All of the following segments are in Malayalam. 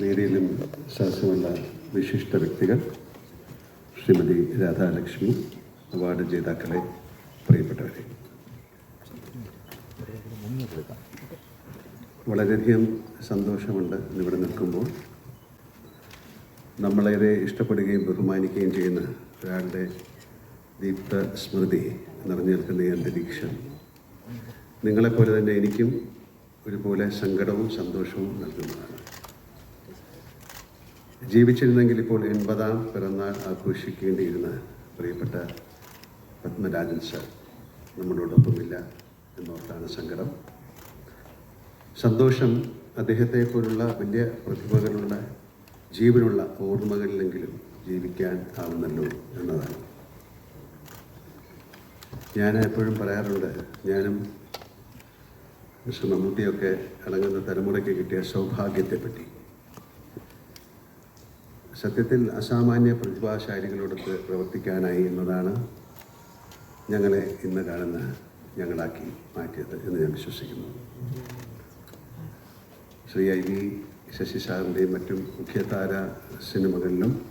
നേരിലും സഹസമുള്ള വിശിഷ്ട വ്യക്തികൾ ശ്രീമതി രാധാലക്ഷ്മി അവാർഡ് ജേതാക്കളെ പ്രിയപ്പെട്ടവരെ. വളരെയധികം സന്തോഷമുണ്ട് ഇവിടെ നിൽക്കുമ്പോൾ. നമ്മളേറെ ഇഷ്ടപ്പെടുകയും ബഹുമാനിക്കുകയും ചെയ്യുന്ന ഒരാളുടെ ദീപ്ത സ്മൃതി നിറഞ്ഞു നിൽക്കുന്ന ഈ അന്തരീക്ഷം. നിങ്ങളെപ്പോലെ തന്നെ എനിക്കും ഒരുപോലെ സങ്കടവും സന്തോഷവും നൽകുന്നതാണ്. ജീവിച്ചിരുന്നെങ്കിൽ ഇപ്പോൾ എൺപതാം പിറന്നാൾ ആഘോഷിക്കേണ്ടിയിരുന്ന പ്രിയപ്പെട്ട പത്മരാജൻ സർ നമ്മളോടൊപ്പമില്ല എന്നോർത്താണ് സങ്കടം. സന്തോഷം അദ്ദേഹത്തെ പോലുള്ള വലിയ പ്രതിഭകളുള്ള ജീവനുള്ള ഓർമ്മകളിലെങ്കിലും ജീവിക്കാൻ ആവുന്നല്ലോ എന്നതാണ്. ഞാൻ എപ്പോഴും പറയാറുണ്ട് ഞാനും മിസ്റ്റർ മമ്മൂട്ടിയൊക്കെ അടങ്ങുന്ന തലമുറയ്ക്ക് കിട്ടിയ സൗഭാഗ്യത്തെപ്പറ്റി. സത്യത്തിൽ അസാമാന്യ പ്രതിഭാശാലികളോടൊത്ത് പ്രവർത്തിക്കാനായി എന്നതാണ് ഞങ്ങളെ ഇന്ന് കാണുന്ന ഞങ്ങളാക്കി മാറ്റിയത് എന്ന് ഞാൻ വിശ്വസിക്കുന്നു. ശ്രീ ഐ വി ശശി സാറിന്റെയും മറ്റും മുഖ്യതാര സിനിമകളിലും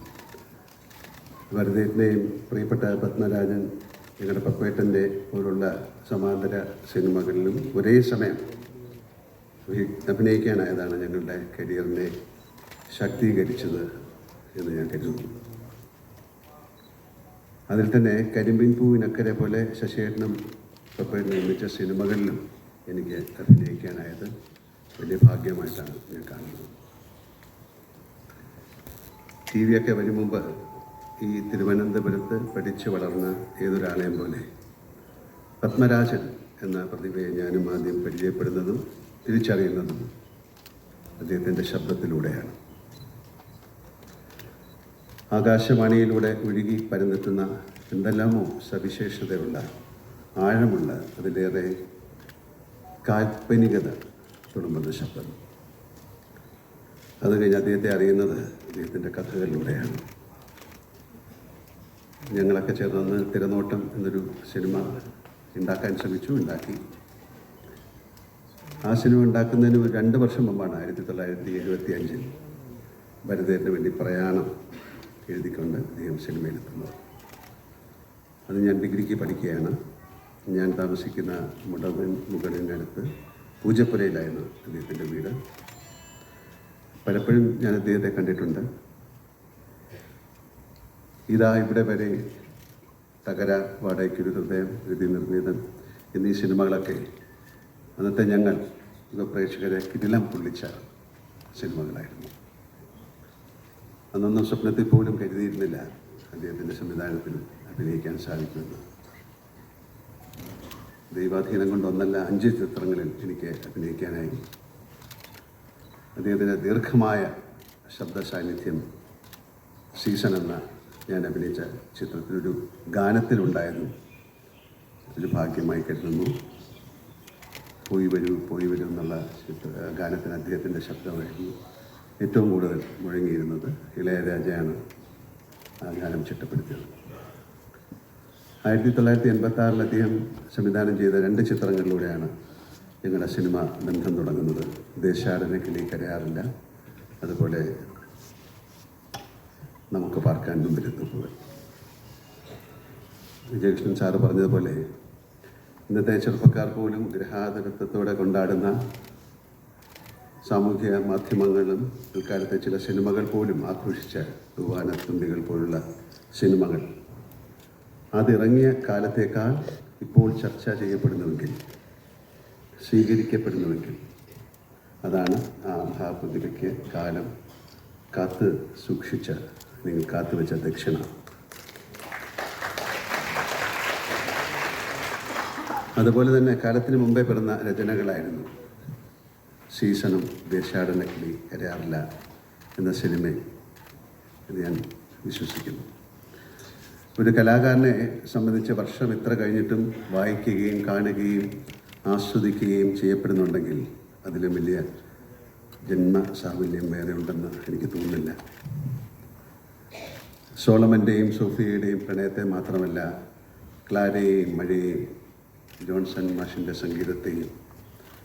ഭരതേട്ടനെയും പ്രിയപ്പെട്ട പത്മരാജൻ ഞങ്ങളുടെ പപ്പേട്ടന്റെ പോലുള്ള സമാന്തര സിനിമകളിലും ഒരേ സമയം അഭി- അഭിനയിക്കാനായതാണ് ഞങ്ങളുടെ കരിയറിനെ ശാക്തീകരിച്ചത്. എന്ന് ഞാൻ കരുതുന്നു. അതിൽ തന്നെ കരിമ്പിൻ പൂവിനക്കരെ പോലെ ശശിയേട്ടനും പപ്പയും നിർമ്മിച്ച സിനിമകളിലും എനിക്ക് അഭിനയിക്കാനായത് വലിയ ഭാഗ്യമായിട്ടാണ് ഞാൻ കാണുന്നത്. ടി വിയൊക്കെ വരും മുമ്പ് ഈ തിരുവനന്തപുരത്ത് പഠിച്ചു വളർന്ന ഏതൊരാളെയും പോലെ പത്മരാജൻ എന്ന പ്രതിഭയെ ഞാനും ആദ്യം പരിചയപ്പെടുന്നതും തിരിച്ചറിയുന്നതും അദ്ദേഹത്തിന്റെ ശബ്ദത്തിലൂടെയാണ്. ആകാശവാണിയിലൂടെ ഒഴുകി പരന്നെത്തുന്ന എന്തെല്ലാമോ സവിശേഷതയുള്ള ആഴമുള്ള അതിലേറെ കാൽപ്പനികത തുടങ്ങുന്ന ശബ്ദം. അത് കഴിഞ്ഞ് അദ്ദേഹത്തെ അറിയുന്നത് അദ്ദേഹത്തിന്റെ കഥകളിലൂടെയാണ്. ഞങ്ങളൊക്കെ ചേർന്ന് തിരനോട്ടം എന്നൊരു സിനിമ ഉണ്ടാക്കാൻ ശ്രമിച്ചു ഉണ്ടാക്കി. ആ സിനിമ ഉണ്ടാക്കുന്നതിന് രണ്ട് വർഷം മുമ്പാണ് ആയിരത്തി തൊള്ളായിരത്തി എഴുപത്തി അഞ്ചിൽ ഭരതേറിന് വേണ്ടി പ്രയാണം എഴുതിക്കൊണ്ട് അദ്ദേഹം സിനിമയിലെത്തുന്നത് അത് ഞാൻ ഡിഗ്രിക്ക് പഠിക്കുകയാണ്. ഞാൻ താമസിക്കുന്ന മുടവൻ അടുത്ത് പൂജപ്പുരയിലായിരുന്നു അദ്ദേഹത്തിന്റെ വീട്. പലപ്പോഴും ഞാൻ അദ്ദേഹത്തെ കണ്ടിട്ടുണ്ട്. ഇതാ ഇവിടെ വരെ തകര വാടകയ്ക്കൊരു ഹൃദയം ഹൃദയ നിർമ്മിതം എന്നീ സിനിമകളൊക്കെ അന്നത്തെ ഞങ്ങൾ യുവ പ്രേക്ഷകരെ കിടിലം പൊള്ളിച്ച സിനിമകളായിരുന്നു. അന്നൊന്നും സ്വപ്നത്തിൽ പോലും കരുതിയിരുന്നില്ല അദ്ദേഹത്തിന്റെ സംവിധാനത്തിൽ അഭിനയിക്കാൻ സാധിക്കുമെന്ന്. ദൈവാധീനം കൊണ്ട് ഒന്നല്ല അഞ്ച് ചിത്രങ്ങളിൽ എനിക്ക് അഭിനയിക്കാനായി. അദ്ദേഹത്തിന്റെ ദീർഘമായ ശബ്ദ സാന്നിധ്യം സീസൺ എന്ന ഞാൻ അഭിനയിച്ച ചിത്രത്തിലൊരു ഗാനത്തിലുണ്ടായിരുന്നു ഒരു ഭാഗ്യമായി കരുതുന്നു. പോയി വരൂ പോയി വരൂ എന്നുള്ള ഗാനത്തിന് അദ്ദേഹത്തിന്റെ ശബ്ദമായിരുന്നു ഏറ്റവും കൂടുതൽ മുഴങ്ങിയിരുന്നത് ഇളയരാജയാണ് ആ ഗാനം ചിട്ടപ്പെടുത്തിയത്. ആയിരത്തി തൊള്ളായിരത്തി എൺപത്തി ആറിൽ അദ്ദേഹം സംവിധാനം ചെയ്ത രണ്ട് ചിത്രങ്ങളിലൂടെയാണ് ഞങ്ങളുടെ സിനിമ ബന്ധം തുടങ്ങുന്നത്. ദേശാടന കിളി കരയാറില്ല. അതുപോലെ നമുക്ക് പാർക്കാൻ മുമ്പിലെത്തുമ്പോൾ വിജയകൃഷ്ണൻ സാറ് പറഞ്ഞതുപോലെ ഇന്നത്തെ ചെറുപ്പക്കാർ പോലും ഗ്രഹാതരത്വത്തോടെ കൊണ്ടാടുന്ന സാമൂഹ്യ മാധ്യമങ്ങളും ഇക്കാലത്തെ ചില സിനിമകൾ പോലും ആഘോഷിച്ച തൂവാനത്തുമ്പികൾ പോലുള്ള സിനിമകൾ. അതിറങ്ങിയ കാലത്തേക്കാൾ ഇപ്പോൾ ചർച്ച ചെയ്യപ്പെടുന്നുവെങ്കിൽ സ്വീകരിക്കപ്പെടുന്നുവെങ്കിൽ അതാണ് ആ മഹാപ്രതിഭയ്ക്ക് കാലം കാത്ത് സൂക്ഷിച്ച നിങ്ങൾ കാത്തുവെച്ച ദക്ഷിണ. അതുപോലെ തന്നെ കാലത്തിന് മുമ്പേ പിറന്ന രചനകളായിരുന്നു സീസണും ദേശാടന കിളി കരയാറില്ല എന്ന സിനിമ ഞാൻ വിശ്വസിക്കുന്നു. ഒരു കലാകാരനെ സംബന്ധിച്ച് വർഷം ഇത്ര കഴിഞ്ഞിട്ടും വായിക്കുകയും കാണുകയും ആസ്വദിക്കുകയും ചെയ്യപ്പെടുന്നുണ്ടെങ്കിൽ അതിലും വലിയ ജന്മ സാഫല്യം വേറെ ഉണ്ടെന്ന് എനിക്ക് തോന്നുന്നില്ല. സോളമന്റെയും സോഫിയയുടെയും പ്രണയത്തെ മാത്രമല്ല ക്ലാരയെയും മഴയെയും ജോൺസൺ മാഷിന്റെ സംഗീതത്തെയും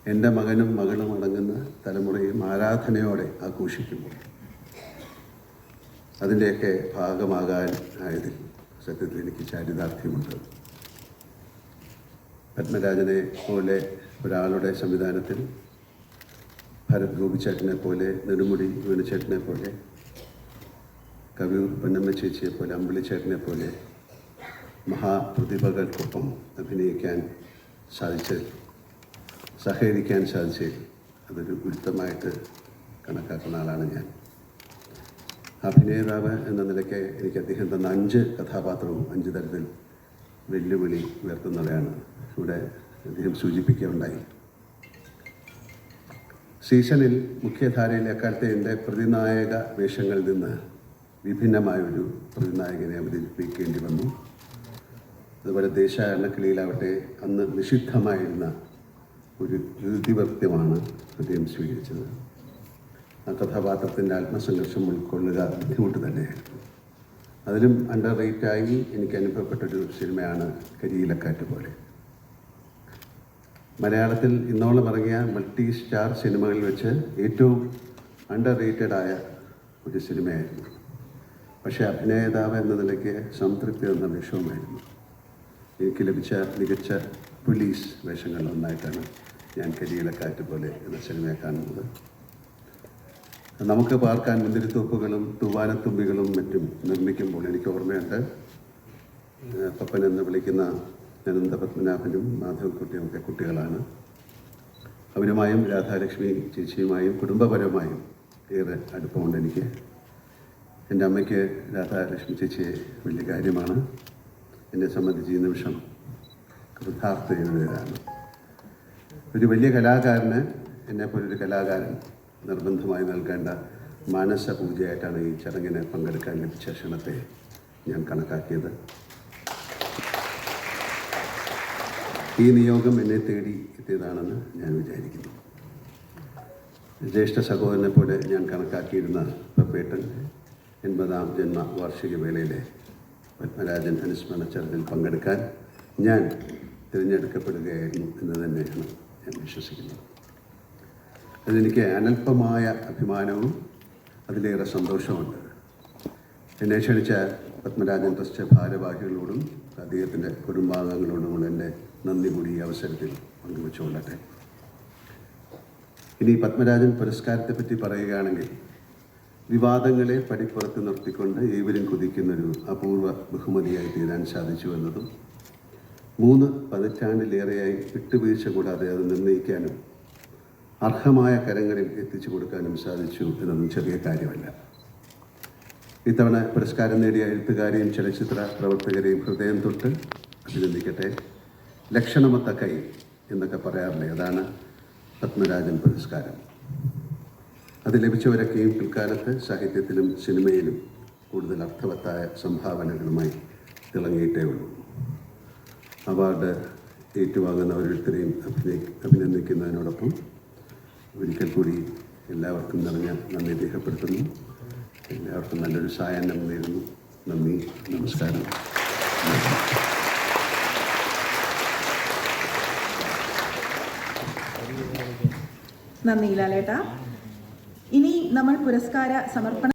എന്റെ മകനും മകളും അടങ്ങുന്ന തലമുറയും ആരാധനയോടെ ആഘോഷിക്കുമ്പോൾ അതിന്റെയൊക്കെ ഭാഗമാകാൻ ആയതിൽ സത്യത്തിൽ എനിക്ക് ചാരിതാർത്ഥ്യമുണ്ട്. പത്മരാജനെ പോലെ ഒരാളുടെ സംവിധാനത്തിൽ ഭരത് ഗോപിച്ചേട്ടനെ പോലെ നെടുമുടി വേണുചേട്ടനെ പോലെ കവിയൂർ പൊന്നമ്മ ചേച്ചിയെ പോലെ അമ്പിളിച്ചേട്ടനെ പോലെ മഹാപ്രതിഭകൾക്കൊപ്പം അഭിനയിക്കാൻ സാധിച്ചതിൽ സഹകരിക്കാൻ സാധിച്ചേക്കും. അതൊരു ഗുരുത്തമായിട്ട് കണക്കാക്കുന്ന ആളാണ് ഞാൻ. അഭിനേതാവ് എന്ന നിലയ്ക്ക് എനിക്ക് അദ്ദേഹം തന്ന അഞ്ച് കഥാപാത്രവും അഞ്ച് തരത്തിൽ വെല്ലുവിളി ഉയർത്തുന്നവയാണ് ഇവിടെ അദ്ദേഹം സൂചിപ്പിക്കുകയുണ്ടായി. സീസണിൽ മുഖ്യധാരയിലെ അക്കാലത്തെ എന്റെ പ്രതിനായക വേഷങ്ങളിൽ നിന്ന് വിഭിന്നമായൊരു പ്രതിനായകനെ അവതരിപ്പിക്കേണ്ടി വന്നു. അതുപോലെ ദേശാടനക്കിളിയിലാവട്ടെ അന്ന് നിഷിദ്ധമായിരുന്ന ഒരു ഇതിവൃത്യമാണ് അദ്ദേഹം സ്വീകരിച്ചത്. ആ കഥാപാത്രത്തിന്റെ ആത്മസംഘർഷം ഉൾക്കൊള്ളുക ബുദ്ധിമുട്ട് തന്നെയായിരുന്നു. അതിലും അണ്ടർ റേറ്റായി എനിക്ക് അനുഭവപ്പെട്ടൊരു സിനിമയാണ് കരിയിലക്കാറ്റ് പോലെ. മലയാളത്തിൽ ഇന്നോളം ഇറങ്ങിയ മൾട്ടി സ്റ്റാർ സിനിമകളിൽ വെച്ച് ഏറ്റവും അണ്ടർ റേറ്റഡ് ആയ ഒരു സിനിമയായിരുന്നു. പക്ഷേ അഭിനേതാവ് എന്ന നിലയ്ക്ക് സംതൃപ്തി എന്ന വിഷവുമായിരുന്നു. എനിക്ക് ലഭിച്ച മികച്ച പോലീസ് വേഷങ്ങളിൽ ഒന്നായിട്ടാണ് ഞാൻ കരിയിലക്കാറ്റ് പോലെ എന്ന സിനിമയെ കാണുന്നത്. നമുക്ക് പാർക്കാൻ മുന്തിരിത്തോപ്പുകളും തൂവാനത്തുമ്പികളും മറ്റും നിർമ്മിക്കുമ്പോൾ എനിക്ക് ഓർമ്മയുണ്ട്. പപ്പൻ എന്ന് വിളിക്കുന്ന അനന്ത പത്മനാഭനും മാധവൻകുട്ടിയും ഒക്കെ കുട്ടികളാണ്. അവരുമായും രാധാലക്ഷ്മി ചേച്ചിയുമായും കുടുംബപരമായും ഏറെ അടുപ്പമുണ്ട് എനിക്ക്. എന്റെ അമ്മയ്ക്ക് രാധാലക്ഷ്മി ചേച്ചിയെ വലിയ കാര്യമാണ്. എന്നെ സംബന്ധിച്ച് ഈ നിമിഷം കൃതാർത്ഥതയുടേതാണ് ഒരു വലിയ കലാകാരന് എന്നെപ്പോലൊരു കലാകാരൻ നിർബന്ധമായി നൽകേണ്ട മാനസ പൂജയായിട്ടാണ് ഈ ചടങ്ങിന് പങ്കെടുക്കാൻ ലഭിച്ച ക്ഷണത്തെ ഞാൻ കണക്കാക്കിയത്. ഈ നിയോഗം എന്നെ തേടി എത്തിയതാണെന്ന് ഞാൻ വിചാരിക്കുന്നു. ജ്യേഷ്ഠ സഹോദരനെ പോലെ ഞാൻ കണക്കാക്കിയിരുന്ന പപ്പേട്ടൻ എൺപതാം ജന്മ വാർഷിക വേളയിലെ പത്മരാജൻ അനുസ്മരണ ചടങ്ങിൽ പങ്കെടുക്കാൻ ഞാൻ തിരഞ്ഞെടുക്കപ്പെടുകയായിരുന്നു എന്ന് തന്നെയാണ്. ഞാൻ വിശ്വസിക്കുന്നത് അതെനിക്ക് അനൽപമായ അഭിമാനവും അതിലേറെ സന്തോഷമുണ്ട് എന്നെ ക്ഷണിച്ച പത്മരാജൻ ട്രസ്റ്റ് ഭാരവാഹികളോടും അദ്ദേഹത്തിന്റെ കുടുംബാംഗങ്ങളോടുമുള്ള എന്റെ നന്ദി കൂടി ഈ അവസരത്തിൽ പങ്കുവെച്ചുകൊള്ളട്ടെ. ഇനി പത്മരാജൻ പുരസ്കാരത്തെപ്പറ്റി പറയുകയാണെങ്കിൽ വിവാദങ്ങളെ പടിപ്പുറത്ത് നിർത്തിക്കൊണ്ട് ഏവരും കുതിക്കുന്നൊരു അപൂർവ ബഹുമതിയായി തീരാൻ സാധിച്ചു എന്നതും മൂന്ന് പതിറ്റാണ്ടിലേറെയായി വിട്ടുവീഴ്ച കൂടാതെ അത് നിർണയിക്കാനും അർഹമായ കരങ്ങളിൽ എത്തിച്ചു കൊടുക്കാനും സാധിച്ചു എന്നൊന്നും ചെറിയ കാര്യമല്ല. ഇത്തവണ പുരസ്കാരം നേടിയ എഴുത്തുകാരെയും ചലച്ചിത്ര പ്രവർത്തകരെയും ഹൃദയം തൊട്ട് അഭിനന്ദിക്കട്ടെ. ലക്ഷണമൊത്ത കൈ എന്നൊക്കെ പറയാറില്ലേ? അതാണ് പത്മരാജൻ പുരസ്കാരം. അത് ലഭിച്ചവരൊക്കെയും പിൽക്കാലത്ത് സാഹിത്യത്തിലും സിനിമയിലും കൂടുതൽ അർത്ഥവത്തായ സംഭാവനകളുമായി തിളങ്ങിയിട്ടേ ഉള്ളൂ. അവാർഡ് ഏറ്റുവാങ്ങുന്ന ഓരോരുത്തരെയും അഭിനയി അഭിനന്ദിക്കുന്നതിനോടൊപ്പം ഒരിക്കൽ കൂടി എല്ലാവർക്കും നിറഞ്ഞ നന്ദി രേഖപ്പെടുത്തുന്നു. എല്ലാവർക്കും നല്ലൊരു സായാഹ്നം നേരുന്നു. നന്ദി നമസ്കാരം. നന്ദി ലാലേട്ട. ഇനി നമ്മൾ പുരസ്കാര സമർപ്പണ